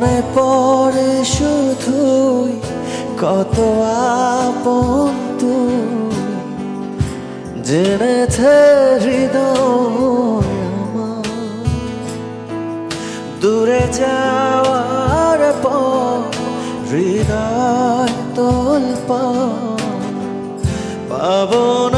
মনে পড়ে শুধুই কত আপন জেনেছে দূরে যাওয়ার পর তোল পাবন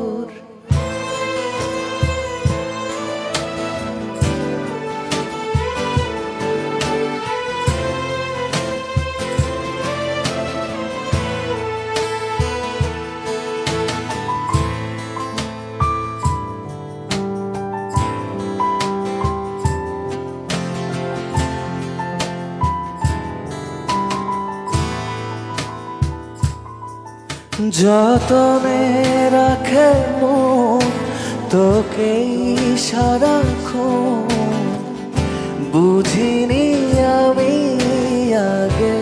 যতনে রাখে মন, তোকেই সারাক্ষণ বুঝিনি আমি আগে।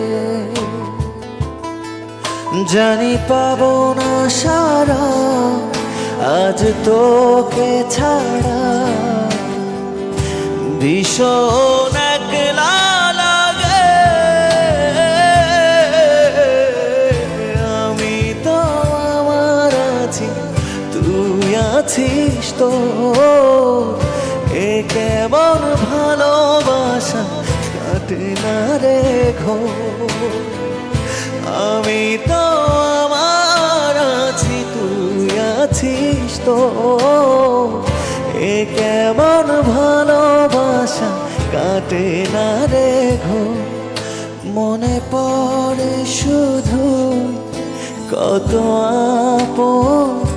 জানি পাবো না সারা, আজ তোকে ছাড়া। ভীষণ আছিস তো? এ কেমন ভালোবাসা কাটে না রে ঘোর? আমি তো আমার আছি, তুই আছিস তো? এ কেমন ভালোবাসা কাটে না রে ঘো মনে পড়ে শুধু কত আপন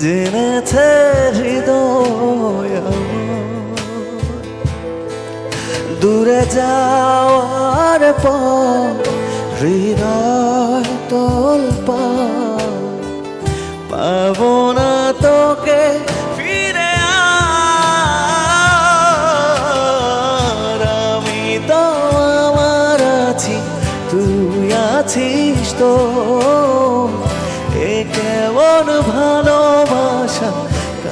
জেনেছে হৃদয় দূরে যাওয়ার পর হৃদয় তোল পাবো না তোকে ফিরে আমি তো আমার আছি, তুই আছিস তো। কেমন ভালোবাসা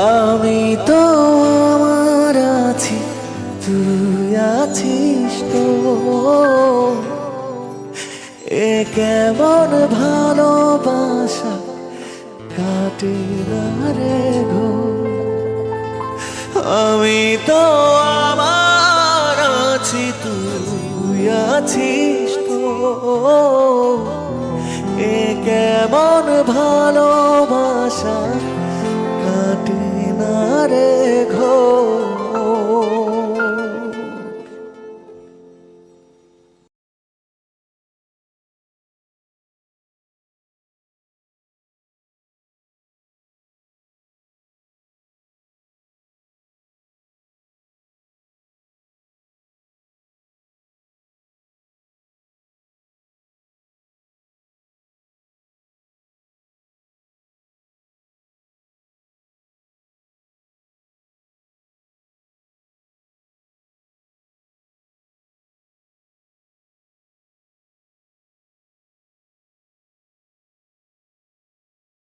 আমি তো আমার আছি, তুই আছিস তো। এ কেমন ভালোবাসা কাটে না রে ঘো আমি তো আমার আছি, তুই আছিস তো। এ কেমন ভালোবাসা তোমারে